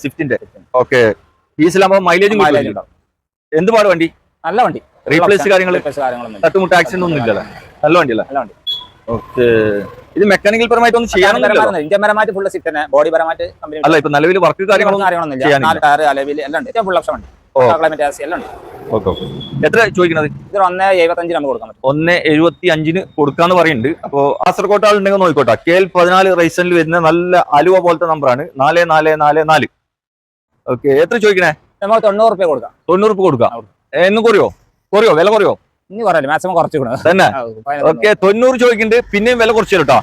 സ്വിഫ്റ്റിന്റെ okay ഡീസലാകുമ്പോൾ മൈലേജും Mileage ഉണ്ടാവും. വണ്ടി? നല്ല വണ്ടി. റീപ്ലേസ് കാര്യങ്ങൾ. തട്ടുമുട്ട ആക്സിഡന്റ് ഒന്നും ഇല്ലല്ലോ. നല്ല വണ്ടിയല്ലേ? നല്ല വണ്ടി. ഓക്കെ ഇത് മെക്കാനിക്കൽ പരമായിട്ട് ഇന്ത്യൻ പരമായിട്ട് ഫുൾ സിറ്റ് തന്നെ. ബോഡി പരമായിട്ട് അല്ല ഇപ്പൊ നിലവിൽ വർക്ക് കാര്യങ്ങളൊന്നും കാര്യങ്ങളൊന്നും ഇല്ല. ചെയ്യാനില്ല. നാല് ടയർ അലവിൽ എല്ലാം ഉണ്ട്. ഫുൾ ഓപ്ഷൻ ഉണ്ട് എത്ര ചോദിക്കണത്? ഇത് ഒന്ന് നമുക്ക് കൊടുക്കാൻ പറ്റും. ഒന്ന് എഴുപത്തി അഞ്ചിന് കൊടുക്കാന്ന് പറയുന്നുണ്ട്. അപ്പോ കാസർകോട്ട് ആളുണ്ടെങ്കിൽ നോക്കിക്കോട്ടെ. കെ എൽ പതിനാല് റൈസണിൽ വരുന്ന നല്ല അലുവ പോലത്തെ നമ്പറാണ് നാല് നാല് നാല് നാല്. ഓക്കെ എത്ര ചോദിക്കണേ? നമുക്ക് തൊണ്ണൂറ് റുപ്യ കൊടുക്കാം. തൊണ്ണൂറ് റുപ്യ കൊടുക്കാം. എന്നും കുറയോ? കുറയോ? വില കുറയോ? ഇനി പറയല്ലേ മാക്സിമം കുറച്ച് തന്നെ? ഓക്കെ തൊണ്ണൂറ് ചോദിക്കുന്നുണ്ട്. പിന്നെയും വില കുറച്ചു കേട്ടോ.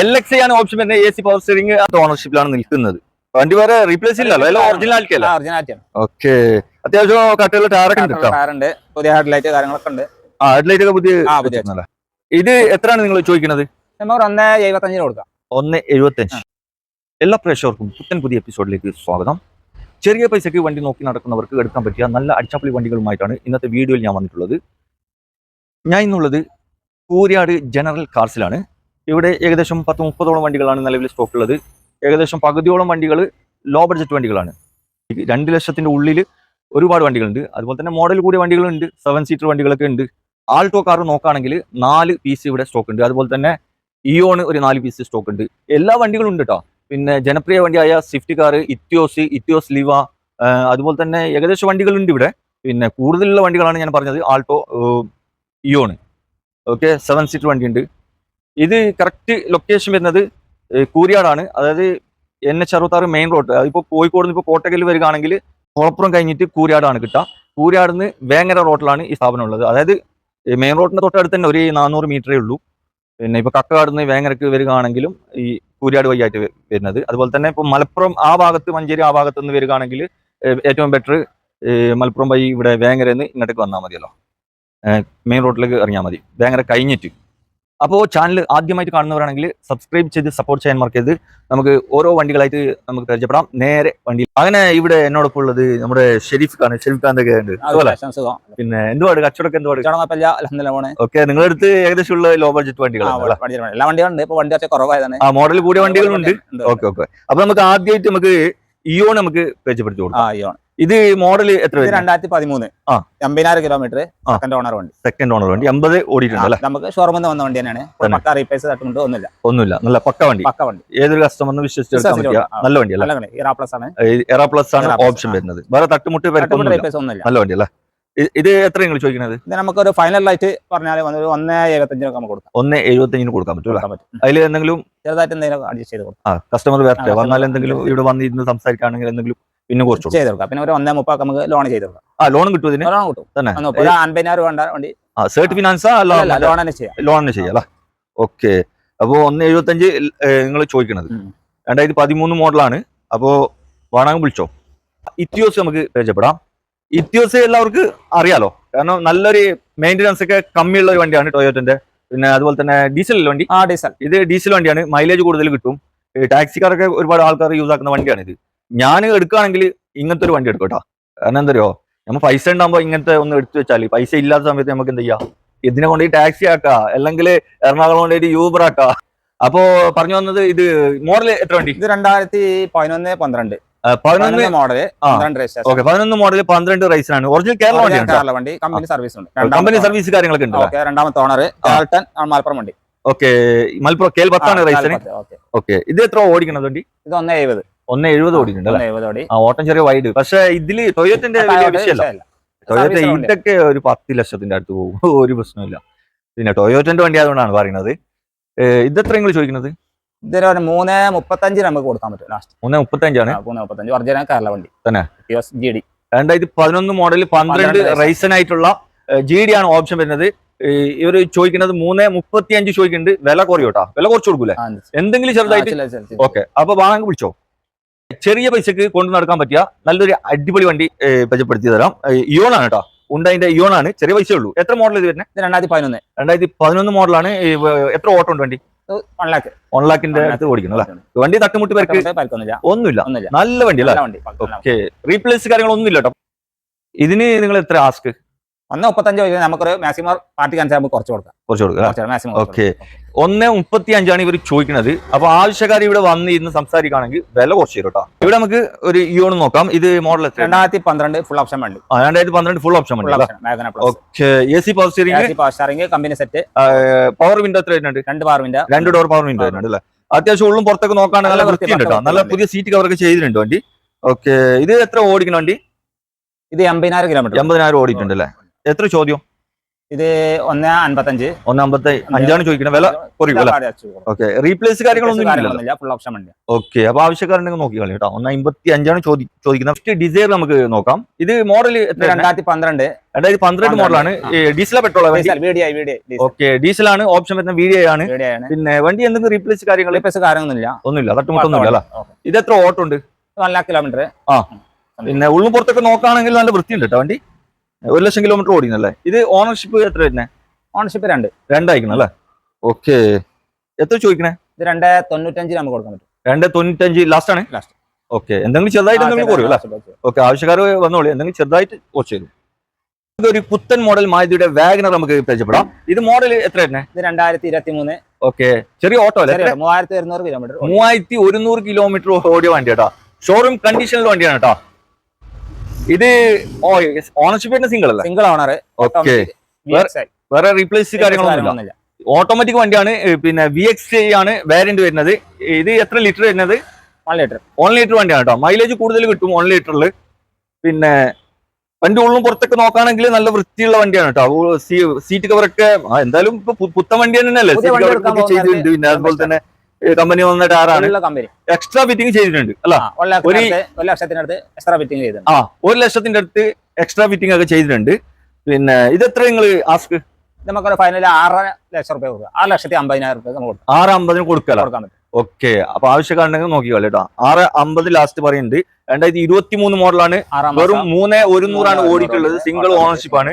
എൽ എക്സ് ആണ് ഓപ്ഷൻ വരുന്നത്. എ സി പവർ സ്റ്റിയറിംഗ് ഓണർഷിപ്പിലാണ് നിൽക്കുന്നത്. വണ്ടി വേറെ റീപ്ലേസ് ഇല്ലല്ലോ എല്ലാം ഒറിജിനാലിറ്റി അല്ല? ഒറിജിനാലിറ്റിയാണ് ഓക്കെ അത്യാവശ്യം കട്ടുള്ള ടയറൊക്കെ ഉണ്ട് പുതിയ ഹെഡ്ലൈറ്റ് കാര്യങ്ങളൊക്കെ ഉണ്ട്. ആ ഹെഡ്ലൈറ്റ് ഒക്കെ പുതിയ? ഇത് എത്രയാണ് നിങ്ങൾ ചോദിക്കുന്നത്? നമുക്ക് ഒന്ന് എഴുപത്തഞ്ചിന് കൊടുക്കാം. ഒന്ന് എഴുപത്തഞ്ച്. എല്ലാ പ്രേക്ഷകർക്കും പുത്തൻ പുതിയ എപ്പിസോഡിലേക്ക് സ്വാഗതം. ചെറിയ പൈസയ്ക്ക് വണ്ടി നോക്കി നടക്കുന്നവർക്ക് എടുക്കാൻ പറ്റിയ നല്ല അടിച്ചാപ്പളി വണ്ടികളുമായിട്ടാണ് ഇന്നത്തെ വീഡിയോയിൽ ഞാൻ വന്നിട്ടുള്ളത്. ഞാൻ ഇന്നുള്ളത് കൂരിയാട് ജനറൽ കാർസിലാണ്. ഇവിടെ ഏകദേശം പത്ത് മുപ്പതോളം വണ്ടികളാണ് നിലവിൽ സ്റ്റോക്ക് ഉള്ളത്. ഏകദേശം പകുതിയോളം വണ്ടികൾ ലോ ബഡ്ജറ്റ് വണ്ടികളാണ്. രണ്ട് ലക്ഷത്തിന്റെ ഉള്ളിൽ ഒരുപാട് വണ്ടികളുണ്ട്. അതുപോലെ തന്നെ മോഡൽ കൂടിയ വണ്ടികളുണ്ട്. സെവൻ സീറ്റർ വണ്ടികളൊക്കെ ഉണ്ട്. ആൾട്ടോ കാർ നോക്കുകയാണെങ്കിൽ നാല് പീസ് ഇവിടെ സ്റ്റോക്ക് ഉണ്ട്. അതുപോലെ തന്നെ ഇയോണ് ഒരു നാല് പീസ് സ്റ്റോക്ക് ഉണ്ട്. എല്ലാ വണ്ടികളും ഉണ്ട് കേട്ടോ പിന്നെ ജനപ്രിയ വണ്ടിയായ സ്വിഫ്റ്റ് കാർ ഇത്യോസ് ഇത്യോസ് ലിവ അതുപോലെ തന്നെ ഏകദേശം വണ്ടികളുണ്ട് ഇവിടെ. പിന്നെ കൂടുതലുള്ള വണ്ടികളാണ് ഞാൻ പറഞ്ഞത് Alto Eon okay seven seater വണ്ടിയുണ്ട്. ഇത് കറക്റ്റ് ലൊക്കേഷൻ വരുന്നത് കൂരിയാടാണ്. അതായത് എൻ എച്ച് അറുപത്താറ് മെയിൻ റോഡ്. അതിപ്പോൾ കോഴിക്കോട് നിന്ന് ഇപ്പോൾ കോട്ടക്കൽ വരികയാണെങ്കിൽ കുളപ്പുറം കഴിഞ്ഞിട്ട് കൂരിയാടാണ് കിട്ടുക. കൂരിയാട് നിന്ന് വേങ്ങര റോട്ടിലാണ് ഈ സ്ഥാപനം ഉള്ളത്. അതായത് മെയിൻ റോഡിന്റെ തൊട്ടടുത്ത് തന്നെ ഒരു നാനൂറ് മീറ്ററേ ഉള്ളൂ. പിന്നെ ഇപ്പൊ കക്കകാട് നിന്ന് വേങ്ങരക്ക് വരികയാണെങ്കിലും ഈ കൂരിയാട് വഴിയായിട്ട് വരുന്നത്. അതുപോലെ തന്നെ ഇപ്പൊ മലപ്പുറം ആ ഭാഗത്ത് മഞ്ചേരി ആ ഭാഗത്ത് നിന്ന് വരികയാണെങ്കിൽ ഏറ്റവും ബെറ്റർ മലപ്പുറം വഴി ഇവിടെ വേങ്ങര നിന്ന് ഇങ്ങോട്ടേക്ക് വന്നാൽ മതിയല്ലോ. മെയിൻ റോഡിലേക്ക് ഇറങ്ങിയാൽ മതി. വേങ്ങര കഴിഞ്ഞിട്ട്. അപ്പോൾ ചാനൽ ആദ്യമായിട്ട് കാണുന്നവരാണെങ്കിൽ സബ്സ്ക്രൈബ് ചെയ്ത് സപ്പോർട്ട് ചെയ്യാൻ മറക്കരുത്. നമുക്ക് ഓരോ വണ്ടികളായിട്ട് നമുക്ക് പരിചയപ്പെടാം. നേരെ വണ്ടി. അങ്ങനെ ഇവിടെ എന്നോടൊപ്പം ഉള്ളത് നമ്മുടെ ഷെരീഫ് ഖാൻ ഷെരീഫ് ഖാൻ ഒക്കെ ഉണ്ട് പിന്നെ എന്തുപാട് കച്ചവടം ഓക്കെ നിങ്ങളുടെ അടുത്ത് ഏകദേശം ഉള്ള ലോ ബഡ്ജറ്റ് വണ്ടികളാണ് എല്ലാ വണ്ടികളുണ്ട്. വണ്ടി കുറവായതാണ്. ആ മോഡൽ കൂടിയ വണ്ടികളുണ്ട്. Okay okay. അപ്പൊ നമുക്ക് ആദ്യമായിട്ട് നമുക്ക് ഇയോൺ നമുക്ക് പരിചയപ്പെടുത്തി ആ കൊടുക്കാം അയ്യോ ഇത് മോഡൽ എത്ര രണ്ടായിരത്തി പതിമൂന്ന് ആ. എൺപതിനായിരം കിലോമീറ്റർ സെക്കൻഡ് ഓണർ വണ്ടി. സെക്കൻഡ് ഓണർ വണ്ടി. എൺപത് ഓടിയിട്ടുണ്ട് അല്ലെ? നമുക്ക് ഷോറൂമിൽ നിന്ന് വന്ന വണ്ടി തന്നെയാണ്. പക്ക റീപ്ലേസ് തട്ടുമുണ്ട് ഒന്നുമില്ല. ഒന്നുമില്ല. നല്ല പക്ക വണ്ടി. പക്ക വണ്ടി. ഏതൊരു കസ്റ്റമറിന് വിശ്വസിച്ചു നല്ല വണ്ടി അല്ലേ? നല്ല പ്ലസ് ആണ്. എറ പ്ലസ് ആണ് ഓപ്ഷൻ വരുന്നത്. വേറെ തട്ടുമുട്ട് നല്ല വണ്ടി അല്ലേ? ഇത് എത്ര നിങ്ങൾ ചോദിക്കുന്നത് നമുക്കൊരു ഫൈനൽ ആയിട്ട് പറഞ്ഞാൽ ഒരു ഒന്ന് എഴുപത്തഞ്ചിനൊക്കെ നമുക്ക് കൊടുക്കാം. ഒന്ന് എഴുപത്തഞ്ചിന് കൊടുക്കാൻ പറ്റൂല കൊടുക്കാൻ പറ്റും. അതിൽ എന്തെങ്കിലും ചെറുതായിട്ട് എന്തെങ്കിലും അഡ്ജസ്റ്റ് ചെയ്ത് കൊടുക്കാം. ആ കസ്റ്റമർ വരട്ടെ customer വന്നാൽ എന്തെങ്കിലും ഇവിടെ വന്നിരുന്ന് സംസാരിക്കുകയാണെങ്കിൽ എന്തെങ്കിലും പിന്നെ കുറച്ച്. ചെയ്ത് കൊടുക്കാം. പിന്നെ ഒരു ഒന്നേ മുപ്പൊക്കെ നമുക്ക് ലോൺ ചെയ്ത് കൊടുക്കാം. ആ ലോൺ കിട്ടും ഇതിന്? ലോൺ കിട്ടും. തന്നെ. ഒന്ന് ഒരു അൻപതിനായിരം വേണ്ട വണ്ടി. ആ സേർട്ട് ഫിനാൻസ് ലോൺ തന്നെ ചെയ്യാം. ലോൺ തന്നെ ചെയ്യാം അല്ലേ? ഓക്കെ അപ്പോ ഒന്ന് എഴുപത്തഞ്ച് നിങ്ങൾ ചോദിക്കണത്. രണ്ടായിരത്തി പതിമൂന്ന് മോഡലാണ് അപ്പോ വേണമെങ്കിൽ വിളിച്ചോ. ഇത്യോസ് നമുക്ക് പരിചയപ്പെടാം. ഇത്യോസ് എല്ലാവർക്കും അറിയാലോ. കാരണം നല്ലൊരു മെയിന്റനൻസ് ഒക്കെ കമ്മിയുള്ള ഒരു വണ്ടിയാണ് ടൊയോറ്റന്റെ പിന്നെ അതുപോലെ തന്നെ ഡീസൽ വണ്ടി. ആ ഡീസൽ. ഇത് ഡീസൽ വണ്ടിയാണ്. മൈലേജ് കൂടുതൽ കിട്ടും. ടാക്സിക്കാരൊക്കെ ഒരുപാട് ആൾക്കാർ യൂസ് ആക്കുന്ന വണ്ടിയാണ് ഇത്. ഞാൻ എടുക്കുകയാണെങ്കിൽ ഇങ്ങനത്തെ ഒരു വണ്ടി എടുക്കും കേട്ടോ. കാരണം എന്തറിയോ നമ്മൾ പൈസ ഉണ്ടാകുമ്പോൾ ഇങ്ങനത്തെ ഒന്ന് എടുത്തു വെച്ചാൽ പൈസ ഇല്ലാത്ത സമയത്ത് നമുക്ക് എന്ത് ചെയ്യാം? ഇതിനെ കൊണ്ട് ഈ ടാക്സി ആക്കുക അല്ലെങ്കിൽ എറണാകുളം കൊണ്ട് ഒരു യൂബർ ആക്കുക അപ്പോ പറഞ്ഞു വന്നത് ഇത് മോഡൽ എത്ര വണ്ടി? ഇത് രണ്ടായിരത്തി പതിനൊന്ന് പന്ത്രണ്ട്. പതിനൊന്ന് മോഡൽ ഓക്കെ പതിനൊന്ന് മോഡൽ പന്ത്രണ്ട് റൈസിനാണ് ഒറിജിനൽ കേരള വണ്ടിയാണ് കേരള വണ്ടി. കമ്പനി സർവീസ് ഉണ്ട്. കമ്പനി സർവീസ് കാര്യങ്ങളൊക്കെ ഉണ്ട് ഓക്കെ രണ്ടാമത്തെ ഓണർ കാൽട്ടൺ മലപ്പുറം വണ്ടി. ഓക്കെ മലപ്പുറം കേൽ പത്താണ് റൈസിന് ഓക്കെ. ഇത് എത്ര ഓടിക്കണത് വണ്ടി? ഇത് ഒന്ന് എഴുപത്. ഒന്ന് എഴുപത് ഓടിയിട്ടുണ്ട് ആ ഓട്ടം ചെറിയ വൈഡ് പക്ഷെ ഇതിൽ ടൊയോറ്റന്റെ വലിയ വിഷയമല്ല. ടൊയോറ്റ ഇതൊക്കെ ഒരു പത്ത് ലക്ഷത്തിന്റെ അടുത്ത് പോകും. ഒരു പ്രശ്നമില്ല പിന്നെ ടൊയോറ്റന്റെ വണ്ടി ആയതുകൊണ്ടാണ് പറയുന്നത്. ഇതെത്ര നിങ്ങൾ ചോദിക്കുന്നത്? ഇതിന് ഒരു മൂന്ന് മുപ്പത്തഞ്ചിന് നമുക്ക് കൊടുക്കാൻ പറ്റും ലാസ്റ്റ് മൂന്ന് മുപ്പത്തഞ്ചാണ്? മൂന്ന് മുപ്പത്തഞ്ച്. ഒറിജിനൽ കേരള വണ്ടി. തന്നെ? ജി ഡി രണ്ടായിരത്തി പതിനൊന്ന് മോഡൽ പന്ത്രണ്ട് റൈസൻ ആയിട്ടുള്ള ജി ഡി ആണ് ഓപ്ഷൻ വരുന്നത്. ഇവർ ഇവർ ചോദിക്കുന്നത് മൂന്ന് മുപ്പത്തി അഞ്ച് ചോദിക്കുന്നുണ്ട്. വില കുറയോട്ടാ? വില കുറച്ച് കൊടുക്കൂലേ? എന്തെങ്കിലും ചെറുതായിട്ട് ഓക്കെ. അപ്പൊ വാങ്ങാൻ വിളിച്ചോ ചെറിയ പൈസക്ക് കൊണ്ടു നടക്കാൻ പറ്റിയ നല്ലൊരു അടിപൊളി വണ്ടി പരിചയപ്പെടുത്തി തരാം. ഇയോൺ ആണ് കേട്ടോ. ഉണ്ടതിന്റെ ഇയോൺ ആണ്. ചെറിയ പൈസ ഉള്ളൂ. എത്ര മോഡൽ ഇത് വരുന്നത് രണ്ടായിരത്തി പതിനൊന്ന്. രണ്ടായിരത്തി പതിനൊന്ന് മോഡലാണ് എത്ര ഓട്ടം ഉണ്ട് വണ്ടി? വൺ ലാക്ക് വൺ ലാക്കിന്റെ അടുത്ത് ഓടിക്കണം അല്ലേ? വണ്ടി തട്ടുമുട്ട് പേർക്ക് ഒന്നുമില്ല. ഒന്നുമില്ല. നല്ല വണ്ടി അല്ലേ? ഓക്കെ റീപ്ലേസ് കാര്യങ്ങളൊന്നും ഇല്ല കേട്ടോ. ഇതിന് നിങ്ങൾ എത്ര ആസ്ക് ഒന്ന് മുപ്പത്തഞ്ച് ചോദിക്കുന്നത് നമുക്കൊരു മാക്സിമം പാർട്ടിക്ക് അനുസരിച്ച് നമുക്ക് കുറച്ച് കൊടുക്കാം. കുറച്ച് കൊടുക്കാം മാക്സിമം ഓക്കെ ഒന്ന് മുപ്പത്തി അഞ്ചാണ് ഇവർ ചോദിക്കുന്നത് അപ്പൊ ആവശ്യക്കാർ ഇവിടെ വന്ന് ഇരുന്ന് സംസാരിക്കുകയാണെങ്കിൽ വില കുറച്ച് തരും കേട്ടോ. ഇവിടെ നമുക്ക് ഒരു ഇയോൺ നോക്കാം. ഇത് മോഡൽ രണ്ടായിരത്തി പന്ത്രണ്ട് ഫുൾ ഓപ്ഷൻ വേണ്ടി. രണ്ടായിരത്തി പന്ത്രണ്ട് full option okay A C power steering power steering company set power window എത്ര വരുന്നുണ്ട്? രണ്ട് പവർ വിൻഡോ രണ്ട് ഡോർ പവർ വിൻഡോ വരുന്നുണ്ട് അല്ലേ? അത്യാവശ്യം ഉള്ളും പുറത്തൊക്കെ നോക്കുകയാണെങ്കിൽ നല്ല നല്ല വൃത്തി, വൃത്തിയുണ്ട് കേട്ടോ നല്ല. പുതിയ സീറ്റ് കവറൊക്കെ ചെയ്തിട്ടുണ്ട് വണ്ടി. ഓക്കെ ഇത് എത്ര ഓടിക്കണം വണ്ടി? ഇത് എൺപതിനായിരം കിലോമീറ്റർ എൺപതിനായിരം ഓടിയിട്ടുണ്ട് അല്ലേ? എത്ര ചോദ്യം? ഇത് ഒന്ന് അൻപത്തഞ്ച്. ഒന്നമ്പത്തി അഞ്ചാണ് ചോദിക്കുന്നത് വില കുറയും അല്ലേ ഓക്കെ. റീപ്ലേസ് കാര്യങ്ങളൊന്നും ഇല്ലല്ലോ. ഫുൾ ഓപ്ഷൻ ഉണ്ട് ഓക്കെ. അപ്പൊ ആവശ്യക്കാരുണ്ടെങ്കിൽ നോക്കി കളി കേട്ടോ. ഒന്ന് അമ്പത്തി അഞ്ചാണ് ചോദി ചോദിക്കുന്നത്. ഫസ്റ്റ് ഡിസൈർ നമുക്ക് നോക്കാം. ഇത് മോഡൽ രണ്ടായിരത്തി പന്ത്രണ്ട് രണ്ടായിരത്തി പന്ത്രണ്ട് മോഡലാണ് ഡീസൽ പെട്രോൾ ഓക്കെ. ഡീസൽ ഡീസലാണ് ഓപ്ഷൻ വരുന്ന വീഡിയോ ആണ്. ആണ്. പിന്നെ വണ്ടി എന്തെങ്കിലും റീപ്ലേസ് കാര്യങ്ങൾ റിപ്പേഴ്സ് കാര്യങ്ങളൊന്നുമില്ല. ഒന്നുമില്ല. തട്ടുമുട്ടൊന്നുമില്ല അല്ല? ഇത് എത്ര ഓട്ടം ഉണ്ട്? വൺ ലാക്ക് കിലോമീറ്റർ പിന്നെ ഉള്ളും പുറത്തൊക്കെ നോക്കുകയാണെങ്കിൽ നല്ല വൃത്തിയുണ്ട് കേട്ടോ വണ്ടി. ഒരു ലക്ഷം കിലോമീറ്റർ ഓടിക്കുന്നല്ലേ ഇത് ഓണർഷിപ്പ് എത്ര വരുന്നത് ഓണർഷിപ്പ് രണ്ട്. രണ്ടായിരിക്കണം അല്ലേ? ഓക്കെ എത്ര ചോദിക്കണേ ഇത് രണ്ട് തൊണ്ണൂറ്റഞ്ചിന് നമുക്ക് കൊടുക്കാൻ പറ്റും. രണ്ട് തൊണ്ണൂറ്റഞ്ച് ലാസ്റ്റ് ആണ്? ലാസ്റ്റ് ഓക്കെ എന്തെങ്കിലും ചെറുതായിട്ട് എന്തെങ്കിലും കുറയും അല്ലേ? ഓക്കെ ആവശ്യക്കാർ വന്നോളി. എന്തെങ്കിലും ചെറുതായിട്ട് കുറച്ച് തരും ഒരു പുത്തൻ മോഡൽ മാരുതിയുടെ വാഗനർ നമുക്ക് പരിചയപ്പെടാം. ഇത് മോഡൽ എത്ര ഇത് രണ്ടായിരത്തി ഇരുപത്തി മൂന്ന് ഓക്കെ ചെറിയ ഓട്ടോ അല്ലേ? മൂവായിരത്തി ഒരുന്നൂറ് കിലോമീറ്റർ മൂവായിരത്തി ഒരുന്നൂറ് കിലോമീറ്റർ ഓടിയ വണ്ടി കേട്ടോ ഷോറൂം കണ്ടീഷനിൽ വണ്ടിയാണ് കേട്ടോ ഇത് ഓണർഷിപ്പ് സിംഗിൾ അല്ല? സിംഗിൾ ഓണർ ഓക്കെ വേറെ റീപ്ലേസ് കാര്യങ്ങളൊന്നുമില്ല ഓട്ടോമാറ്റിക് വണ്ടിയാണ് പിന്നെ വി എക്സ് ആണ് വേരിയന്റ് വരുന്നത്. ഇത് എത്ര ലിറ്റർ വരുന്നത്? വൺ ലിറ്റർ വൺ ലിറ്റർ വണ്ടിയാണ് കേട്ടോ മൈലേജ് കൂടുതൽ കിട്ടും ഓൺ ലിറ്ററിൽ പിന്നെ വണ്ടി ഉള്ളും പുറത്തൊക്കെ നോക്കുകയാണെങ്കിൽ നല്ല വൃത്തിയുള്ള വണ്ടിയാണ് കേട്ടോ സീറ്റ് കവറൊക്കെ എന്തായാലും ഇപ്പൊ പുത്തൻ വണ്ടി തന്നെയല്ലേ? സീറ്റ് കവറൊക്കെ ചെയ്തിട്ടുണ്ട്. പിന്നെ അതുപോലെ തന്നെ കമ്പനി വന്ന ടാറാണ്. എക്സ്ട്രാ ഫിറ്റിംഗ് ചെയ്തിട്ടുണ്ട് അല്ല? ഒരു ലക്ഷത്തിനടുത്ത് എക്സ്ട്രാ ഫിറ്റിംഗ് ചെയ്തിട്ടുണ്ട്. ആ ഒരു ലക്ഷത്തിന്റെ അടുത്ത് എക്സ്ട്രാ ഫിറ്റിംഗ് ഒക്കെ ചെയ്തിട്ടുണ്ട്. പിന്നെ ഇത് എത്ര നിങ്ങൾ ആസ്ക് നമുക്കൊരു ഫൈനൽ ആറര ലക്ഷം റുപ്യ കൊടുക്കുക ആറ് ലക്ഷത്തി അമ്പതിനായിരം റുപ്യ നമുക്ക് കൊടുക്കാം. ആറ് അമ്പതിന് കൊടുക്കാൻ പറ്റും. ഓക്കെ അപ്പൊ ആവശ്യക്കാരുണ്ടെങ്കിൽ നോക്കിക്കോളൂ കേട്ടോ. ആറ് അമ്പത് ലാസ്റ്റ് പറയുന്നുണ്ട്. രണ്ടായിരത്തി ഇരുപത്തി മൂന്ന് മോഡലാണ് വെറും മൂന്ന് ഒരുന്നൂറാണ് ഓടിയിട്ടുള്ളത്. സിംഗിൾ ഓണർഷിപ്പാണ് ഓണർഷിപ്പ് ആണ്.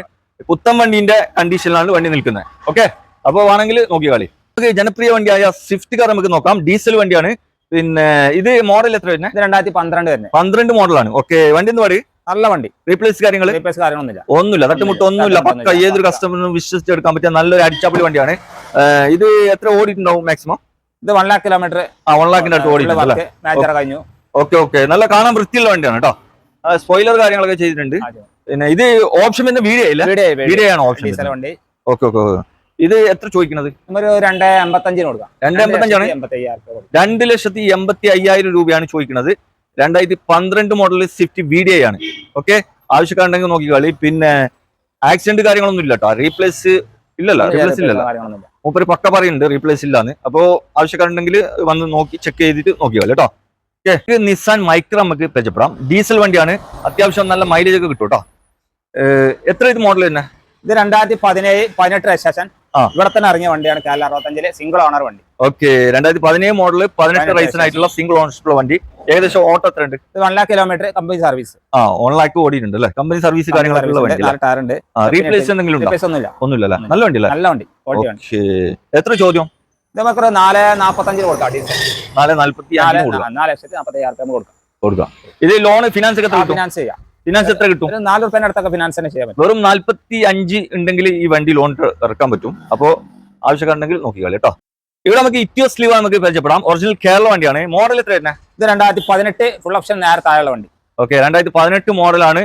പുത്തൻ വണ്ടിന്റെ കണ്ടീഷനിലാണ് വണ്ടി നിൽക്കുന്നത്. ഓക്കെ അപ്പൊ വേണമെങ്കിൽ നോക്കിക്കളി. നമുക്ക് ജനപ്രിയ വണ്ടിയായ സ്വിഫ്റ്റ് കാർ നമുക്ക് നോക്കാം. ഡീസൽ വണ്ടിയാണ്. പിന്നെ ഇത് മോഡൽ എത്ര വരുന്നത് രണ്ടായിരത്തി പന്ത്രണ്ട് വരുന്നത് പന്ത്രണ്ട് മോഡലാണ് ഓക്കെ വണ്ടി എന്ന് പറയും നല്ല വണ്ടി. റീപ്ലേസ് കാര്യങ്ങൾ റീപ്ലേസ് കാര്യങ്ങളൊന്നുമില്ല. ഒന്നുമില്ല. തട്ടുമുട്ട് ഒന്നുമില്ല. പക്ക ഏതൊരു കസ്റ്റമറിനും വിശ്വസിച്ചെടുക്കാൻ പറ്റിയ നല്ലൊരു അടിച്ചാപ്പളി വണ്ടിയാണ്. ഇത് എത്ര ഓടിയിട്ടുണ്ടാവും മാക്സിമം ഇത് വൺ ലാക്ക് കിലോമീറ്റർ ആ വൺ ലാക്കിന്റെ അടുത്ത് ഓടിയിട്ടുണ്ട് കഴിഞ്ഞു. ഓക്കെ ഓക്കെ നല്ല കാണാൻ വൃത്തിയുള്ള വണ്ടിയാണ് കേട്ടോ. സ്പോയിലർ കാര്യങ്ങളൊക്കെ ചെയ്തിട്ടുണ്ട്. പിന്നെ ഇത് ഓപ്ഷൻ വരുന്ന വീഡിയോ ഇല്ല വീഡിയോ ആണ് ഓപ്ഷൻ ഓക്കെ ഓക്കെ ഇത് എത്ര ചോദിക്കുന്നത് ഒരു രണ്ട് എൺപത്തഞ്ചിന് കൊടുക്കാം. രണ്ട് എൺപത്തഞ്ചാണ്. രണ്ട് ലക്ഷത്തി എൺപത്തി അയ്യായിരം രൂപയാണ് ചോദിക്കുന്നത് രണ്ടായിരത്തി പന്ത്രണ്ട് മോഡൽ സ്വിഫ്റ്റ് വീഡിയോ ആണ്. ഓക്കെ ആവശ്യക്കാരുണ്ടെങ്കിൽ നോക്കിക്കളി പിന്നെ ആക്സിഡന്റ് കാര്യങ്ങളൊന്നും ഇല്ല കേട്ടോ റീപ്ലേസ് ഇല്ലല്ലോ? റീപ്ലേസ് ഇല്ലല്ലോ മൂപ്പര് പക്ക പറയുന്നുണ്ട് റീപ്ലേസ് ഇല്ലാന്ന്. അപ്പോ ആവശ്യക്കാരുണ്ടെങ്കിൽ വന്ന് നോക്കി ചെക്ക് ചെയ്തിട്ട് നോക്കിയാലോ കേട്ടോ? ഓക്കെ നിസാൻ മൈക്ര നമുക്ക് പരിചയപ്പെടാം. ഡീസൽ വണ്ടിയാണ്. അത്യാവശ്യം നല്ല മൈലേജ് ഒക്കെ കിട്ടും കേട്ടോ? എത്ര ഇത് മോഡൽ തന്നെ? ഇത് രണ്ടായിരത്തി പതിനേഴ് പതിനെട്ട് രജിസ്ട്രേഷൻ. ഇവിടെ തന്നെ ഇറങ്ങിയ വണ്ടിയാണ് കാല അറുപത്തഞ്ചിലെ സിംഗിൾ ഓണർ വണ്ടി. ഓക്കെ രണ്ടായിരത്തി പതിനേഴ് മോഡൽ പതിനെട്ട് റൈസിനായിട്ടുള്ള സിംഗിൾ ഓണർഷിപ്പുള്ള വണ്ടി. ഏകദേശം ഓട്ടോ എത്ര ഉണ്ട് one lakh kilometre company service ആ ഓൺ ലാക്ക് ഓടിയിട്ടുണ്ട് അല്ലേ? കമ്പനി സർവീസ് കാര്യങ്ങളൊക്കെ റീപ്ലേസ് എന്തെങ്കിലും ഒന്നുമില്ല. ഒന്നുമില്ല നല്ല വണ്ടി അല്ലേ നല്ല വണ്ടി എത്ര ചോദ്യം? ഇത് നമുക്കൊരു നാല് നാപ്പത്തഞ്ചിന് കൊടുക്കാം ഡീസൽ നാല് നാല്പത്തി നാല് ലക്ഷത്തി നാപ്പത്തി അയ്യായിരം കൊടുക്കാം. കൊടുക്കാം. ഇത് ലോൺ ഫിനാൻസ് ഒക്കെ ഫിനാൻസ് ചെയ്യാം. ഫിനാൻസ് എത്ര കിട്ടും? നാല് റുപ്യേന്റെ അടുത്തൊക്കെ ഫിനാൻസ് തന്നെ ചെയ്യാൻ പറ്റും. വെറും നാല്പത്തി അഞ്ച് ഉണ്ടെങ്കിൽ ഈ വണ്ടി ലോൺ ഇറക്കാൻ പറ്റും. അപ്പോ ആവശ്യക്കാരുണ്ടെങ്കിൽ നോക്കിക്കളി കേട്ടോ. ഇവിടെ നമുക്ക് ഇറ്റിയോ സ്ലീവ് നമുക്ക് പരിചയപ്പെടാം. ഒറിജിനൽ കേരള വണ്ടിയാണ്. മോഡൽ എത്ര തന്നെ ഇത് രണ്ടായിരത്തി പതിനെട്ട് ഫുൾ ഓപ്ഷൻ നേരെ താഴെയുള്ള വണ്ടി. ഓക്കെ രണ്ടായിരത്തി പതിനെട്ട് മോഡലാണ്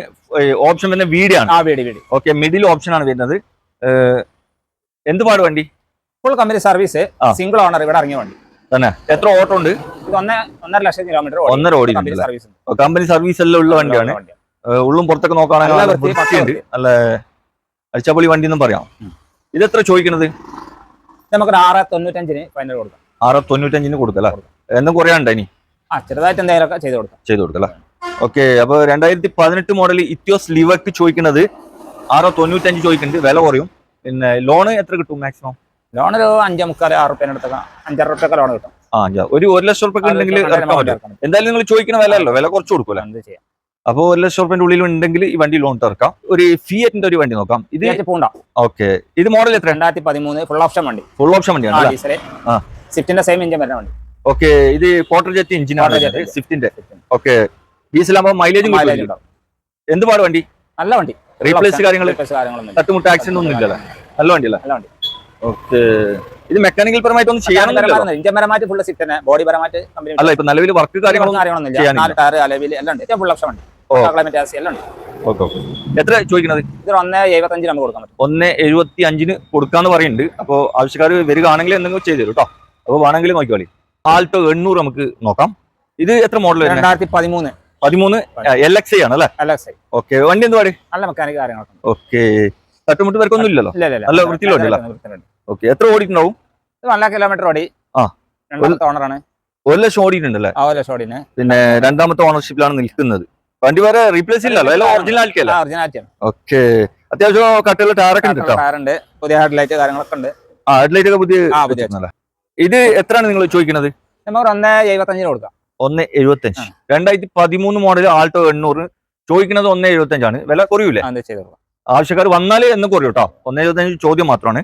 ഓപ്ഷൻ വരുന്ന വീഡിയാണ് ആ വീടി വീടി. ഓക്കെ മിഡിൽ ഓപ്ഷൻ ആണ് വരുന്നത്. എന്ത് പാട് വണ്ടി? Full company service single owner ഇവിടെ ഇറങ്ങിയ വണ്ടി. തന്നെ. എത്ര ഓട്ടോ ഉണ്ട്? ഒന്നര ലക്ഷം കിലോമീറ്റർ ഒന്നര ഓടി കമ്പനി സർവീസ് കമ്പനി സർവീസ് എല്ലാം ഉള്ള വണ്ടിയാണ്. ഉള്ളും പുറത്തൊക്കെ നോക്കുകയാണെങ്കിൽ നല്ല അടിച്ചപ്പൊളി വണ്ടി എന്നും പറയാം. ഇത് ഇതെത്ര ചോദിക്കുന്നത് നമുക്ക് ആറ് തൊണ്ണൂറ്റഞ്ചിന് ഫൈനൽ കൊടുക്കാം. ആറ് തൊണ്ണൂറ്റഞ്ചിന് കൊടുക്കല്ലേ എന്നും കുറയാണ്ട് ഇനി? ആ ചെറുതായിട്ട് എന്തെങ്കിലുമൊക്കെ ചെയ്ത് കൊടുക്കാം. ചെയ്ത് കൊടുക്കല്ലേ ഓക്കെ അപ്പൊ രണ്ടായിരത്തി പതിനെട്ട് മോഡൽ ഇത്യോസ് ലിവക്ക് ചോദിക്കുന്നത് ആറോ തൊണ്ണൂറ്റഞ്ച് ചോദിക്കുന്നുണ്ട് വില കുറയും. പിന്നെ ലോണ് എത്ര കിട്ടും മാക്സിമം ലോൺ ഒരു അഞ്ചേ മുക്കാൽ ആറ് റുപ്യ അടുത്തൊക്കെ അഞ്ചര റുപ്യൊക്കെ ലോൺ കിട്ടും. ആ ഒരു ഒരു ലക്ഷം റുപ്യ ഉണ്ടെങ്കിൽ എന്തായാലും നിങ്ങൾ ചോദിക്കുന്ന വില അല്ലോ വില കുറച്ച് കൊടുക്കൂല എന്താ ചെയ്യാം? അപ്പോൾ ഒരു ലക്ഷം റുപ്യന്റെ ഉള്ളിൽ ഉണ്ടെങ്കിൽ ഈ വണ്ടി ലോൺ തീർക്കാം ഒരു ഫിയറ്റിന്റെ ഒരു വണ്ടി നോക്കാം. ഇത് പോണ്ട. ഓക്കെ. ഇത് മോഡൽ എത്ര രണ്ടായിരത്തി പതിമൂന്ന് ഫുൾ ഓപ്ഷൻ വണ്ടി ഫുൾ ഓപ്ഷൻ വണ്ടിയാണ് സ്വിഫ്റ്റിന്റെ സെയിം എഞ്ചിൻ വരുന്ന വണ്ടി. ഓക്കെ. ഇത് ക്വാർട്ടർ ജെറ്റ് എഞ്ചിനാണ്. സ്വിഫ്റ്റിന്റെ ഓക്കെ. ഡീസൽ ആകുമ്പോൾ മൈലേജും എന്ത് പാട് വണ്ടി? നല്ല വണ്ടി. റീപ്ലേസ് കാര്യങ്ങൾ തട്ടുമുട്ട ആക്സിഡന്റ് ഒന്നും ഇല്ലല്ലോ നല്ല വണ്ടിയല്ലേ? നല്ല വണ്ടി. ഓക്കെ. ഇത് മെക്കാനിക്കൽ പരമായിട്ട് ഒന്നും ചെയ്യാൻ ഇഞ്ചൻ പരമായിട്ട് ഫുൾ സിറ്റ് തന്നെ. ബോഡി പരമായിട്ട് കമ്പനി അല്ല ഇപ്പൊ നിലവിൽ വർക്ക് കാര്യങ്ങളൊന്നും നാല് ടയർ അലവിൽ എല്ലാം ഉണ്ട്. Full option. എല്ലാം ഉണ്ട്. എത്ര ചോദിക്കുന്നത് ഇത് ഒന്നേ നമുക്ക് കൊടുക്കാൻ പറ്റും. ഒന്ന് എഴുപത്തി അഞ്ചിന് കൊടുക്കാന്ന് പറയുന്നുണ്ട്. അപ്പോൾ ആവശ്യക്കാർ വരികയാണെങ്കിൽ എന്തെങ്കിലും ചെയ്തു കേട്ടോ അപ്പോൾ വേണമെങ്കിൽ നോക്കിക്കോളി. ആൾട്ടോ എണ്ണൂറ് നമുക്ക് നോക്കാം. ഇത് എത്ര മോഡൽ രണ്ടായിരത്തി പതിമൂന്ന് പതിമൂന്ന് എൽ എക്സ് ഐ ആണ് അല്ലേ എൽ എക്സ് ഐ ഓക്കെ വണ്ടി എന്ത് പാട് നല്ല മെക്കാനിക് കാര്യങ്ങളൊക്കെ ഓക്കെ. തട്ടുമുട്ട് പേർക്കൊന്നും ഇല്ലല്ലോ ഇല്ല ഇല്ല ഇല്ല. നല്ല വണ്ടി. ഓക്കെ. എത്ര ഓടിയിട്ടുണ്ടാവും? വൺ ലാക്ക് കിലോമീറ്റർ ഓടി. ആ. ഓണറാണ് ഒരു ലക്ഷം ഓടിയിട്ടുണ്ടല്ലേ? പിന്നെ രണ്ടാമത്തെ ഓണർഷിപ്പിലാണ് നിൽക്കുന്നത്. വണ്ടി വേറെ റീപ്ലേസ് ഇല്ലല്ലോ? എല്ലാം ഒറിജിനാലിറ്റി അല്ല ഒറിജിനാലിറ്റിയാണ് ഓക്കെ. അത്യാവശ്യം കട്ടുള്ള ടയറൊക്കെ ഉണ്ട്? കേട്ടോ ടയറുണ്ട് പുതിയ ഹെഡ്ലൈറ്റ് കാര്യങ്ങളൊക്കെ ഉണ്ട്. ആ ഹെഡ്ലൈറ്റ് ഒക്കെ പുതിയ ഇത് എത്രയാണ് നിങ്ങൾ ചോദിക്കുന്നത്? നമുക്ക് ഒന്നേ എഴുപത്തഞ്ചിന് കൊടുക്കാം. ഒന്ന് എഴുപത്തഞ്ച്. രണ്ടായിരത്തി പതിമൂന്ന് മോഡൽ ആൾട്ടോ എണ്ണൂറ്. ചോദിക്കുന്നത് ഒന്ന് എഴുപത്തഞ്ചാണ്. വില കുറയൂലേ? ആ, എന്ത് ചെയ്ത് കൊടുക്കാം ആവശ്യക്കാർ വന്നാൽ എന്ന് കുറയും കേട്ടോ. ഒന്നേ ഇരുപത്തഞ്ച് ചോദ്യം മാത്രമാണ്.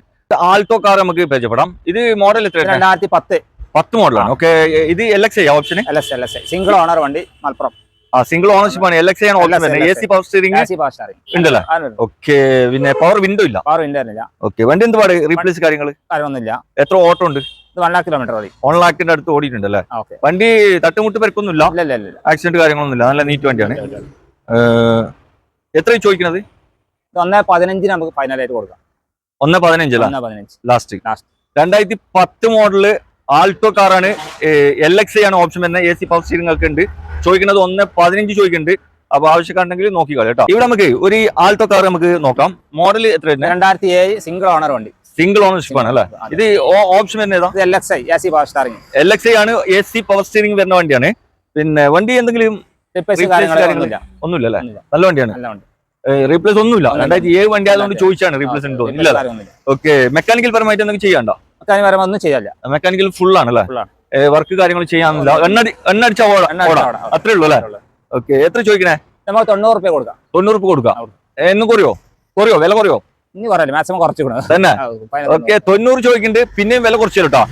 ആൾട്ടോ കാർ നമുക്ക് പരിചയപ്പെടാം. ഇത് മോഡൽ എത്ര രണ്ടായിരത്തി പത്ത്. പത്ത് മോഡലാണ് ഓക്കെ ഇത് L X I option L L single owner വണ്ടി മലപ്പുറം. ആ സിംഗിൾ ഓണർഷിപ്പ് ആണ്. എൽ എക്സ് ആണ് option A C power steering ഉണ്ടല്ലേ? ഓക്കെ പിന്നെ പവർ വിൻഡോ ഇല്ല? പവർ ഇല്ല ഓക്കെ വണ്ടി എന്ത് പാട്? റീപ്ലേസ് കാര്യങ്ങൾ കാര്യമൊന്നുമില്ല. എത്ര ഓട്ടോ ഉണ്ട്? വൺ ലാക്ക് കിലോമീറ്റർ ഓടി. വൺ ലാഖിന്റെ അടുത്ത് ഓടിയിട്ടുണ്ട് അല്ലേ? വണ്ടി തട്ടുമുട്ട് പരിക്കൊന്നുമില്ല. ആക്സിഡന്റ് കാര്യങ്ങളൊന്നുമില്ല. നല്ല നീറ്റ് വണ്ടിയാണ്. എത്ര ചോദിക്കുന്നത് ഒന്നേ പതിനഞ്ചിന് നമുക്ക് ഫൈനലായിട്ട് കൊടുക്കാം. ഒന്ന് പതിനഞ്ച് ലാസ്റ്റ് ലാസ്റ്റ് രണ്ടായിരത്തി പത്ത് മോഡൽ ആൾട്ടോ കാറാണ് എൽ എക്സ് ആണ് ഓപ്ഷൻ വരുന്നത്. എ സി പവർ സ്റ്റിയറിംഗ് ഒക്കെ ഉണ്ട്. ചോദിക്കുന്നത് ഒന്ന് പതിനഞ്ച് ചോദിക്കുന്നുണ്ട്. അപ്പൊ ആവശ്യക്കാരുണ്ടെങ്കിൽ നോക്കിക്കോളെ കേട്ടോ. ഇവിടെ നമുക്ക് ഒരു ആൾട്ടോ കാർ നമുക്ക് നോക്കാം. മോഡൽ എത്ര രണ്ടായിരത്തി ഏഴ് സിംഗിൾ ഓണർ വണ്ടി. സിംഗിൾ ഓണർഷിപ്പ് ആണ് അല്ലേ? ഇത് ഓപ്ഷൻ വരുന്നത് L X I L X I ആണ് എ സി പവർ സ്റ്റിയറിംഗ് വരുന്ന വണ്ടിയാണ്. പിന്നെ വണ്ടി എന്തെങ്കിലും ഒന്നുമില്ല. അല്ലേ. നല്ല വണ്ടിയാണ്. റീപ്ലേസ് ഒന്നുമില്ല. രണ്ടായിരത്തി ഏഴ് വണ്ടി ആയതുകൊണ്ട് ചോദിച്ചാണ് റീപ്ലേസ് ഉണ്ടോ? ഇല്ല. ഓക്കെ മെക്കാനിക്കൽ പരമായിട്ട് എന്തെങ്കിലും ചെയ്യാണ്ടോ കാര്യപരമായി ഒന്നും ചെയ്യാല്ല മെക്കാനിക്കൽ ഫുൾ ആണ് അല്ലേ? വർക്ക് കാര്യങ്ങൾ ചെയ്യാനില്ല. എണ്ണടി എണ്ണടിച്ച. അത്രേ ഉള്ളൂ അല്ലേ. ഓക്കെ എത്ര ചോദിക്കണേ? നമുക്ക് തൊണ്ണൂറ് റുപ്യ കൊടുക്കാം. തൊണ്ണൂറ് രൂപ കൊടുക്കാം. എന്ന് കുറയോ? കുറയോ? വില കുറയോ? ഇനി പറയല്ലേ മാക്സിമം കുറച്ച് തന്നെ? ഓക്കെ തൊണ്ണൂറ് ചോദിക്കുന്നുണ്ട്. പിന്നെയും വില കുറച്ചു കേട്ടോ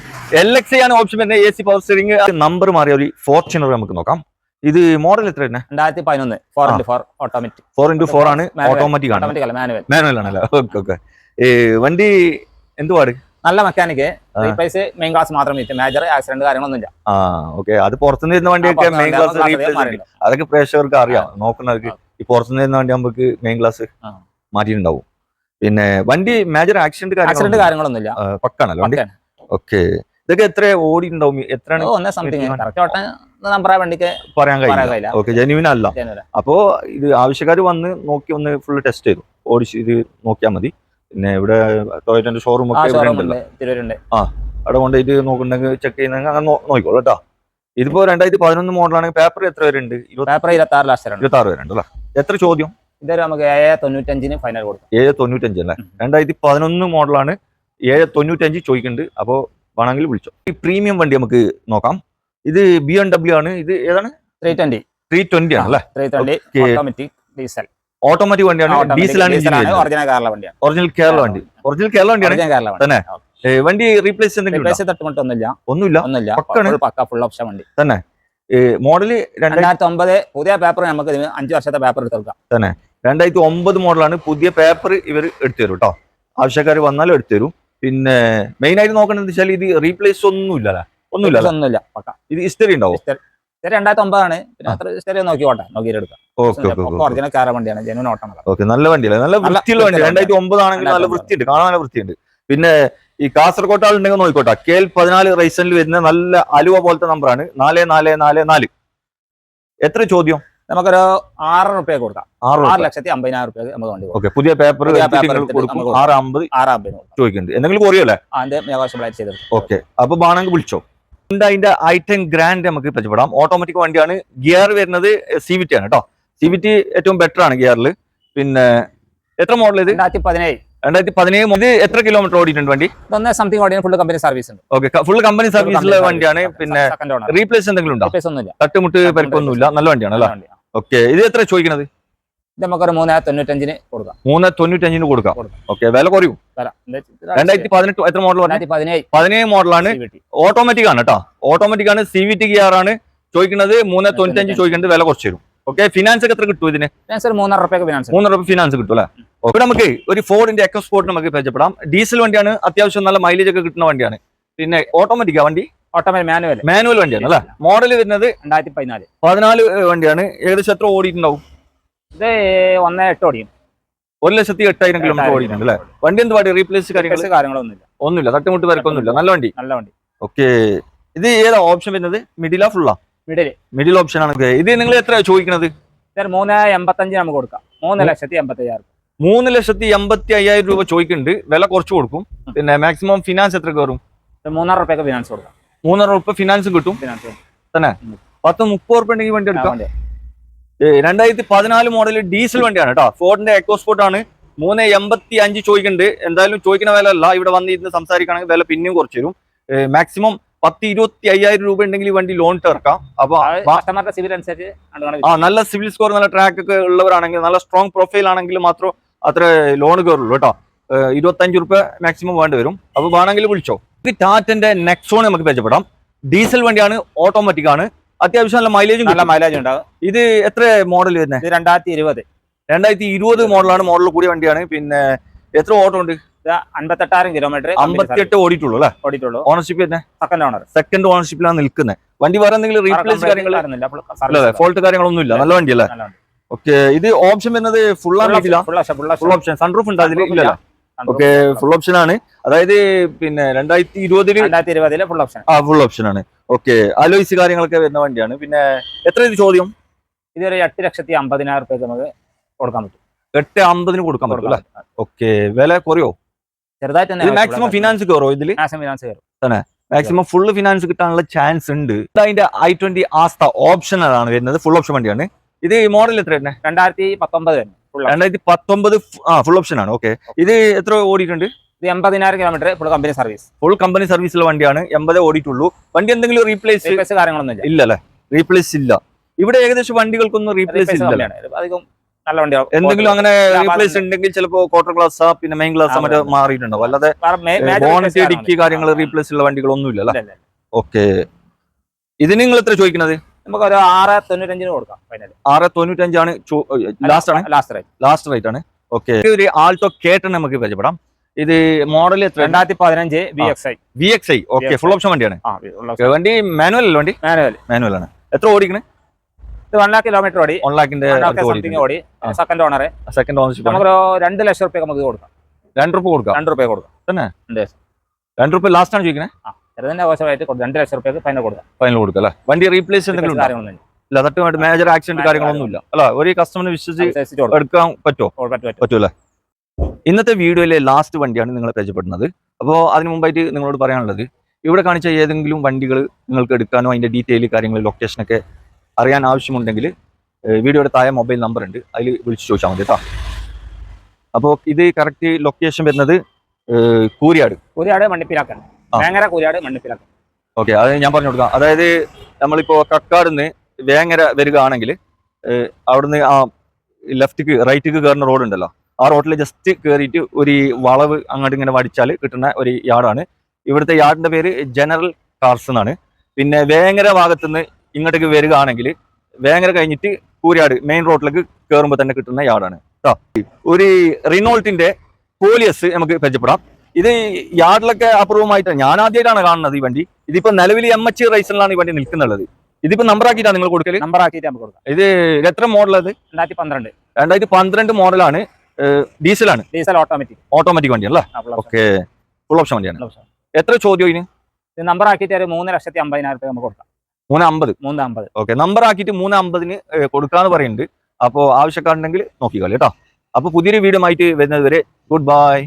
എൽ എക്സ് ആണ് ഓപ്ഷൻ വരുന്നത്. A C power steering number മാറിയ ഒരു ഫോർച്യൂണർ നമുക്ക് നോക്കാം. ഇത് മോഡൽ എത്ര രണ്ടായിരത്തി പതിനൊന്ന് four into four automatic four into four ആണ് ഓട്ടോമാറ്റിക് ആണ്. മാനുവൽ ആണല്ലോ? ഓക്കെ ഓക്കെ വണ്ടി എന്തുപാട് നല്ല മെക്കാനിക്. റീപ്ലേസ് മെയിൻ ക്ലാസ് മാത്രം വിറ്റ്. മേജർ ആക്സിഡന്റ് കാര്യങ്ങളൊന്നും ഇല്ല ആ ഓക്കെ അത് പുറത്തുനിന്ന് വരുന്ന വണ്ടിയൊക്കെ മെയിൻ ക്ലാസ് റീപ്ലേസ് അതൊക്കെ പ്രേക്ഷകർക്ക് അറിയാം. നോക്കുന്നവർക്ക് ഈ പുറത്തുനിന്ന് വരുന്ന വണ്ടി നമുക്ക് മെയിൻ ക്ലാസ്. മാറ്റിയിട്ടുണ്ടാവും. പിന്നെ വണ്ടി മേജർ ആക്സിഡന്റ് ആക്സിഡന്റ് കാര്യങ്ങളൊന്നുമില്ല. പക്കാണല്ലോ വണ്ടി. ഓക്കെ ഇതൊക്കെ എത്ര ഓടി ഉണ്ടാവും എത്രയാണ് നമ്പർ ആ വണ്ടിക്ക് പറയാൻ കഴിയില്ല. ഓക്കെ അല്ല. അപ്പോ ഇത് ആവശ്യക്കാർ വന്ന് നോക്കി ഒന്ന് ഫുള്ള് ടെസ്റ്റ് ചെയ്തു. ഓടിച്ച് ഇത് നോക്കിയാൽ മതി. പിന്നെ ഇവിടെ ടോയ്ലറ്റിന്റെ ഷോറൂം ഒക്കെ ഇവിടെ ഉണ്ടല്ലോ. ഉണ്ട്. തിരൂരുണ്ട്. അവിടെ കൊണ്ടുപോയിട്ട് നോക്കുന്നുണ്ടെങ്കിൽ ചെക്ക് ചെയ്യുന്നെങ്കിൽ അങ്ങനെ നോക്കിക്കോളൂ കേട്ടോ. ഇതിപ്പോ രണ്ടായിരത്തി പതിനൊന്ന് മോഡലാണെങ്കിൽ പേപ്പർ എത്ര പേരുണ്ട്? പേപ്പർ ഇരുപത്തി ആറ് ഇരുപത്തി ആറ് വരെ അല്ലേ? എത്ര ചോദ്യം? ഇതൊരു നമുക്ക് ഏഴ് തൊണ്ണൂറ്റഞ്ചിന് ഫൈനൽ കൊടുക്കും. ഏഴ് തൊണ്ണൂറ്റഞ്ച് അല്ലേ. രണ്ടായിരത്തി പതിനൊന്ന് മോഡലാണ് ഏഴ് തൊണ്ണൂറ്റഞ്ച് ചോദിക്കുന്നുണ്ട്. അപ്പോൾ വേണമെങ്കിൽ വിളിച്ചോ. ഈ പ്രീമിയം വണ്ടി നമുക്ക് നോക്കാം. ഇത് ബി എം ഡബ്ല്യു ആണ്. ഇത് ഏതാണ്? ത്രീ ട്വന്റി ത്രീ ട്വന്റി ആണ് അല്ലേ? Three twenty Okay. Automatic diesel automatic വണ്ടിയാണ്. ഡീസലാണ് ഒറിജിനൽ കേരള വണ്ടിയാണ്. ഒറിജിനൽ കേരള വണ്ടി. ഒറിജിനൽ കേരള വണ്ടിയാണ്? തന്നെ? വണ്ടി റീപ്ലേസ്? റീപ്ലേസ് തട്ടുമുട്ടൊന്നുമില്ല ഒന്നുമില്ല. ഒന്നുമില്ല. പക്കാണ്. പക്ക ഫുൾ ഓപ്ഷൻ വണ്ടി. മോഡൽ രണ്ടായിരത്തി ഒമ്പത് പുതിയ പേപ്പർ നമുക്ക് അഞ്ചു വർഷത്തെ പേപ്പർ എടുത്തെടുക്കാം തന്നെ. രണ്ടായിരത്തി ഒമ്പത് മോഡലാണ് പുതിയ പേപ്പർ ഇവർ എടുത്തു തരും കേട്ടോ ആവശ്യക്കാർ വന്നാലും എടുത്തു തരും. പിന്നെ മെയിൻ ആയിട്ട് നോക്കേണ്ടത് വെച്ചാൽ ഇത് റീപ്ലേസ് ഒന്നും അല്ലേ ഒന്നുമില്ല ഒന്നുമില്ല പക്ക. ഇത് ഹിസ്റ്ററി ഉണ്ടാവും? ഇത് രണ്ടായിരത്തി ഒമ്പതാണ് പിന്നെ അത്ര ഒറിജിനൽ കേരള വണ്ടിയാണ്. ജനുവൻ ഓട്ടം ഓക്കെ നല്ല വണ്ടിയല്ലേ? നല്ല വൃത്തിയുള്ള വണ്ടി വൃത്തിയുള്ള രണ്ടായിരത്തി ഒമ്പതാണെങ്കിൽ നല്ല രണ്ടായിരത്തി വൃത്തിയുണ്ട്. കാണാൻ നല്ല വൃത്തിയുണ്ട്. പിന്നെ ഈ കാസർകോട്ട് ആളുണ്ടെങ്കിൽ നോക്കിക്കോട്ടെ. കെ എൽ പതിനാല് റൈസനിൽ വരുന്ന നല്ല അലുവ പോലത്തെ നമ്പറാണ് നാല് നാല് നാല് നാല്. എത്ര ചോദ്യം? നമുക്കൊരു ആറ് റുപ്യ കൊടുക്കാം. ആറ് ലക്ഷത്തി അമ്പതിനായിരം റുപ്യ നമുക്ക് വണ്ടി ഓക്കെ പുതിയ പേപ്പർ കൊടുക്കും. ആറ് അമ്പത് ആറ് അമ്പതിന് ചോദിക്കുന്നുണ്ട് എന്തെങ്കിലും കുറയല്ലേ അതിന്റെ ഓക്കെ അപ്പൊ ബാണെങ്കിൽ വിളിച്ചോ? അതിന്റെ ടെൻ ഗ്രാൻഡ് നമുക്ക് പരിചയപ്പെടാം. ഓട്ടോമാറ്റിക് വണ്ടിയാണ്. ഗിയർ വരുന്നത് സി വി ടി ആണ് കേട്ടോ സി വി ടി ഏറ്റവും ബെറ്റർ ആണ് ഗിയറിൽ പിന്നെ എത്ര മോഡൽ ഇത്? രണ്ടായിരത്തി പതിനേഴ് രണ്ടായിരത്തി പതിനേഴ് ഇത് എത്ര കിലോമീറ്റർ ഓടിയിട്ടുണ്ട് വണ്ടി? ഇതൊന്ന് സംതിങ് ഓടിയാണ്. ഫുൾ കമ്പനി സർവീസ് ഉണ്ട്. ഓക്കെ ഫുൾ കമ്പനി സർവീസിലെ വണ്ടിയാണ്. പിന്നെ റീപ്ലേസ് എന്തെങ്കിലും ഉണ്ടോ? തട്ടുമുട്ട് പരിപ്പൊന്നുമില്ല നല്ല വണ്ടിയാണ് അല്ലേ? ഓക്കെ ഇത് എത്ര ചോദിക്കുന്നത്? നമുക്കൊരു മൂന്ന് തൊണ്ണൂറ്റഞ്ചിന് കൊടുക്കാം. മൂന്ന് തൊണ്ണൂറ്റഞ്ചിന് കൊടുക്കാം. ഓക്കെ വില കുറയും. രണ്ടായിരത്തി പതിനെട്ട് എത്ര മോഡൽ പതിനേഴ്. മോഡലാണ് ഓട്ടോമാറ്റിക് ആണ്. കേട്ടോ. ഓട്ടോമാറ്റിക് ആണ്. സി വി ടി ഗിയർ ആണ്. ചോദിക്കുന്നത് മൂന്ന് തൊണ്ണൂറ്റഞ്ച് ചോദിക്കുന്നത് വില കുറച്ച് തരും. ഓക്കെ ഫിനാൻസ് ഒക്കെ എത്ര കിട്ടും ഇതിന്? മൂന്നര രൂപ ഫിനാൻസ് കിട്ടും. അല്ലേ? ഇവിടെ നമുക്ക് ഒരു ഫോർഡിന്റെ എക്കോ സ്പോർട്ട് നമുക്ക് പരിചയപ്പെടാം. ഡീസൽ വണ്ടിയാണ്. അത്യാവശ്യം നല്ല മൈലേജ് ഒക്കെ കിട്ടുന്ന വണ്ടിയാണ്. പിന്നെ ഓട്ടോമാറ്റിക്കാ വണ്ടി? ഓട്ടോമാറ്റിക് മാനുവൽ മാനുവൽ വണ്ടിയാണ് അല്ലേ? മോഡൽ വരുന്നത് രണ്ടായിരത്തി പതിനാല്. പതിനാല് വണ്ടിയാണ്. ഏകദേശം എത്ര ഓടിയിട്ടുണ്ടാവും? ഇത് ഒന്ന് എട്ട് ഓടിയും ഒരു ലക്ഷത്തി എട്ടായിരം കിലോമീറ്റർ ഓടിയിട്ടുണ്ട് അല്ലേ? വണ്ടി എന്ത് പാടി റീപ്ലേസ് കാര്യങ്ങൾ കാര്യങ്ങളൊന്നുമില്ല. ഒന്നുമില്ല. തട്ടുമുട്ട് വരക്കൊന്നുമില്ല നല്ല വണ്ടി. നല്ല വണ്ടി. ഓക്കെ ഇത് ഏതാ ഓപ്ഷൻ വരുന്നത്? മിഡിലാ ഫുള്ളാ മിഡിൽ മിഡിൽ ഓപ്ഷൻ ആണ്. ഇത് നിങ്ങൾ എത്ര ചോദിക്കുന്നത് സാർ മൂന്ന് എൺപത്തഞ്ച് നമുക്ക് കൊടുക്കാം. മൂന്ന് ലക്ഷത്തി എൺപത്തി അയ്യായിരം മൂന്ന് ലക്ഷത്തി എൺപത്തി അയ്യായിരം രൂപ ചോദിക്കുന്നുണ്ട്. വില കുറച്ച് കൊടുക്കും. പിന്നെ മാക്സിമം ഫിനാൻസ് എത്ര കയറും മൂന്നാറ് റുപ്യൊക്കെ ഫിനാൻസ് കൊടുക്കാം. മൂന്നര റുപ്യ ഫിനാൻസും കിട്ടും. ഫിനാൻസ് പത്ത് മുപ്പത് റുപ്യ ഉണ്ടെങ്കിൽ വണ്ടി എടുക്കാം. രണ്ടായിരത്തി പതിനാല് മോഡൽ ഡീസൽ വണ്ടിയാണ് കേട്ടോ ഫോർഡിന്റെ എക്കോസ്പോർട്ട് ആണ്. മൂന്ന് എൺപത്തി അഞ്ച് ചോദിക്കുന്നുണ്ട് എന്തായാലും ചോദിക്കുന്ന വില അല്ല ഇവിടെ വന്ന് ഇരുന്ന് സംസാരിക്കുകയാണെങ്കിൽ വില പിന്നെയും കുറച്ച് തരും മാക്സിമം പത്ത് ഇരുപത്തി അയ്യായിരം രൂപ ഉണ്ടെങ്കിൽ ഈ വണ്ടി ലോൺ ഇറക്കാം. അപ്പൊ സിവിൽ അനുസരിച്ച് ആ നല്ല സിവിൽ സ്കോർ നല്ല ട്രാക്ക് ഒക്കെ ഉള്ളവരാണെങ്കിൽ നല്ല സ്ട്രോങ് പ്രൊഫൈൽ ആണെങ്കിൽ മാത്രം അത്ര ലോൺ കയറുള്ളൂ കേട്ടോ ഇരുപത്തഞ്ച് റുപ്യ മാക്സിമം വേണ്ടി വരും. അപ്പൊ വേണമെങ്കിൽ വിളിച്ചോ. ടാറ്റന്റെ നെക്സോൺ നമുക്ക് പരിചയപ്പെടാം. ഡീസൽ വണ്ടിയാണ് ഓട്ടോമാറ്റിക് ആണ്. അത്യാവശ്യം നല്ല മൈലേജും നല്ല മൈലേജ് ഉണ്ടാവും. ഇത് എത്ര മോഡൽ വരുന്നത് ഇത് രണ്ടായിരത്തി ഇരുപത് രണ്ടായിരത്തി ഇരുപത് മോഡലാണ് മോഡൽ കൂടിയ വണ്ടിയാണ്. പിന്നെ എത്ര ഓട്ടം ഉണ്ട്? അമ്പത്തെട്ടായിരം കിലോമീറ്റർ അമ്പത്തിയെട്ട് ഓടിയിട്ടുള്ളൂ അല്ലേ? ഓടിയിട്ടുള്ളൂ. ഓണർഷിപ്പ് തന്നെ? സെക്കൻഡ് ഓണർ സെക്കൻഡ് ഓണർഷിപ്പിലാണ് നിൽക്കുന്നത്. വണ്ടി വേറെ എന്തെങ്കിലും റീപ്ലേസ് കാര്യങ്ങൾ ഫോൾട്ട് കാര്യങ്ങളൊന്നും ഇല്ല നല്ല വണ്ടി. അല്ലേ ഓക്കെ ഇത് ഓപ്ഷൻ വരുന്നത് ഫുൾ ഫുൾ ഓപ്ഷൻ സൺറൂഫ് ഉണ്ട് അതിൽ ഇല്ല. ഓക്കെ ഫുൾ ഓപ്ഷൻ ആണ്. അതായത് പിന്നെ രണ്ടായിരത്തി ഇരുപതിൽ രണ്ടായിരത്തി ഇരുപതിലെ ഫുൾ ഓപ്ഷൻ ആ ഫുൾ ഓപ്ഷൻ ആണ്. ഓക്കെ. അലോയ്സ് കാര്യങ്ങളൊക്കെ വരുന്ന വണ്ടിയാണ്. പിന്നെ എത്ര ഇത് ചോദ്യം? ഇതൊരു എട്ട് ലക്ഷത്തി അമ്പതിനായിരം റുപ്യക്ക് നമുക്ക് കൊടുക്കാൻ പറ്റും. എട്ട് അമ്പതിന് കൊടുക്കാൻ പറ്റും അല്ലേ. ഓക്കെ. വില കുറയോ? ചെറുതായിട്ട് തന്നെ മാക്സിമം ഫിനാൻസ് കയറോ ഇതിൽ? മാക്സിമം ഫിനാൻസ് കയറും. മാക്സിമം ഫുള്ള് ഫിനാൻസ് കിട്ടാനുള്ള ചാൻസ് ഉണ്ട്. അതിന്റെ ഐ ട്വന്റി ആസ്ത ഓപ്ഷൻ ആണ് വരുന്നത്. ഫുൾ ഓപ്ഷൻ വണ്ടിയാണ്. ഇത് മോഡൽ എത്ര തന്നെ രണ്ടായിരത്തി പത്തൊമ്പത് തന്നെ രണ്ടായിരത്തി പത്തൊമ്പത് ആ ഫുൾ ഓപ്ഷൻ ആണ്. ഓക്കെ. ഇത് എത്ര ഓടിയിട്ടുണ്ട്? ഇത് എൺപതിനായിരം kilometre full company service full company സർവീസുള്ള വണ്ടിയാണ്. എൺപതേ ഓടിയിട്ടുള്ളൂ. വണ്ടി എന്തെങ്കിലും റീപ്ലേസ് റീപ്ലേസ് കാര്യങ്ങളൊന്നും ഇല്ല അല്ലേ റീപ്ലേസ് ഇല്ല. ഇവിടെ ഏകദേശം വണ്ടികൾക്കൊന്നും റീപ്ലേസ് ഇല്ല അധികം നല്ല വണ്ടിയാണ് എന്തെങ്കിലും അങ്ങനെ റീപ്ലേസ് ഉണ്ടെങ്കിൽ ചിലപ്പോ ക്വാർട്ടർ ഗ്ലാസ് പിന്നെ മെയിൻ ഗ്ലാസ് മറ്റേ. മാറിയിട്ടുണ്ടാവും. അല്ലാതെ ബോണറ്റ് ഇടുക്കി കാര്യങ്ങൾ റീപ്ലേസ് ഉള്ള വണ്ടികളൊന്നും ഇല്ല. ഓക്കെ ഇതിന് നിങ്ങൾ എത്ര ചോദിക്കുന്നത്? നമുക്ക് ഒരു ആറ് തൊണ്ണൂറ്റഞ്ചിന് കൊടുക്കാം ആറ് തൊണ്ണൂറ്റഞ്ചാണ് ലാസ്റ്റ് ആണ്? ലാസ്റ്റ് റേറ്റ് ലാസ്റ്റ് റേറ്റ് ആണ്. ഓക്കെ ഒരു ആൾട്ടോ കേട്ടൺ നമുക്ക് പരിചയപ്പെടാം. ഇത് മോഡൽ രണ്ടായിരത്തി പതിനഞ്ച് V X I V X I okay full option വണ്ടിയാണ്. വണ്ടി മാനുവൽ അല്ലേ വണ്ടി? മാനുവൽ മാനുവൽ ആണ്. എത്ര ഓടിക്കണേ? ഇത് വൺ ലാക്ക് കിലോമീറ്റർ ഓടി. വൺ ലാഖിന്റെ ഓടി. സെക്കൻഡ് ഓണർ സെക്കൻഡ് ഓണർഷിപ്പ് നമുക്ക് രണ്ട് ലക്ഷം റുപ്യ നമുക്ക് കൊടുക്കാം. രണ്ട് റുപ്യ കൊടുക്കാം. രണ്ട് റുപ്യ കൊടുക്കാം. തന്നെ? രണ്ട് റുപ്യ ലാസ്റ്റ് ആണ് ചോദിക്കണേ? ചെറുതിന്റെ ആവശ്യമായിട്ട് രണ്ട് ലക്ഷം റുപ്യ ഫൈനൽ കൊടുക്കാം. ഫൈനൽ കൊടുക്കാം അല്ലേ? വണ്ടി റീപ്ലേസ് എന്തെങ്കിലും കാര്യങ്ങളൊന്നും ഇല്ല. തട്ടുമായിട്ട് മേജർ ആക്സിഡന്റ് കാര്യങ്ങളൊന്നും ഇല്ല അല്ല ഒരു കസ്റ്റമറിനെ വിശ്വസിച്ച് എടുക്കാൻ പറ്റുമോ? ഓ, പറ്റും, പറ്റും. പറ്റൂല ഇന്നത്തെ വീഡിയോയിലെ ലാസ്റ്റ് വണ്ടിയാണ് നിങ്ങൾ പരിചയപ്പെടുന്നത് അപ്പോൾ അതിന് മുമ്പായിട്ട് നിങ്ങളോട് പറയാനുള്ളത് ഇവിടെ കാണിച്ച ഏതെങ്കിലും വണ്ടികൾ നിങ്ങൾക്ക് എടുക്കാനോ അതിന്റെ ഡീറ്റെയിൽ കാര്യങ്ങൾ ലൊക്കേഷനൊക്കെ അറിയാൻ ആവശ്യമുണ്ടെങ്കിൽ വീഡിയോയുടെ താഴെ മൊബൈൽ നമ്പർ ഉണ്ട്. അതിൽ വിളിച്ച് ചോദിച്ചാൽ മതി കേട്ടോ. അപ്പോൾ ഇത് കറക്റ്റ് ലൊക്കേഷൻ വരുന്നത് കൂരിയാട്. കൂരിയാട് മണ്ണിപ്പിലാക്കാൻ. ഭയങ്കര കൂരിയാട് മണ്ണിപ്പിലാക്കാൻ ഓക്കെ അത് ഞാൻ പറഞ്ഞു കൊടുക്കാം. അതായത് നമ്മളിപ്പോൾ കക്കാട് നിന്ന് വേങ്ങര വരികയാണെങ്കിൽ അവിടുന്ന് ആ ലെഫ്റ്റിക്ക് റൈറ്റിക്ക് കയറുന്ന റോഡ് ഉണ്ടല്ലോ. ആ റോട്ടിൽ ജസ്റ്റ് കയറിയിട്ട് ഒരു വളവ് അങ്ങോട്ട് ഇങ്ങനെ വടിച്ചാൽ കിട്ടുന്ന ഒരു യാർഡാണ്. ഇവിടുത്തെ യാർഡിന്റെ പേര് ജനറൽ കാർസ് എന്നാണ്. പിന്നെ വേങ്ങര ഭാഗത്തുനിന്ന് ഇങ്ങോട്ടേക്ക് വരികയാണെങ്കിൽ വേങ്ങര കഴിഞ്ഞിട്ട് കൂരിയാട് മെയിൻ റോഡിലേക്ക് കയറുമ്പോൾ തന്നെ കിട്ടുന്ന യാർഡാണ്. കേട്ടോ ഒരു റിനോൾട്ടിന്റെ പോലിയസ് നമുക്ക് പരിചയപ്പെടാം. ഇത് യാർഡിലൊക്കെ അപൂർവമായിട്ട് ഞാൻ ആദ്യമായിട്ടാണ് കാണുന്നത് ഈ വണ്ടി. ഇതിപ്പോ നിലവിൽ എം എച്ച് റൈസിലാണ് ഈ വണ്ടി നിൽക്കുന്നുള്ളത്. ഇതിപ്പോ നമ്പർ ആക്കിയിട്ടാണ് നിങ്ങൾ കൊടുക്കൽ? നമ്പർ ആക്കിയിട്ട് നമുക്ക് കൊടുക്കാം. ഇത് എത്ര മോഡൽ അത് രണ്ടായിരത്തി പന്ത്രണ്ട്. രണ്ടായിരത്തി പന്ത്രണ്ട് മോഡലാണ് ഡീസലാണ്? Diesel automatic. ഓട്ടോമാറ്റിക് വണ്ടിയാണ് അല്ലേ ഓക്കെ. ഫുൾ ഓപ്ഷൻ വണ്ടിയാണ്. എത്ര ചോദ്യം ഇതിന് നമ്പർ ആക്കിയിട്ട് ഒരു മൂന്ന് ലക്ഷത്തി അമ്പതിനായിരത്തി നമുക്ക് കൊടുക്കാം. മൂന്ന് അമ്പത് മൂന്ന് അമ്പത് ഓക്കെ. നമ്പർ ആക്കിയിട്ട് മൂന്ന് അമ്പതിന് കൊടുക്കാന്ന് പറയുന്നുണ്ട്. അപ്പോൾ ആവശ്യക്കാരുണ്ടെങ്കിൽ നോക്കിക്കോളൂ കേട്ടോ. അപ്പോൾ പുതിയൊരു വീടുമായിട്ട് ആയിട്ട് വരുന്നത് വരെ ഗുഡ് ബൈ.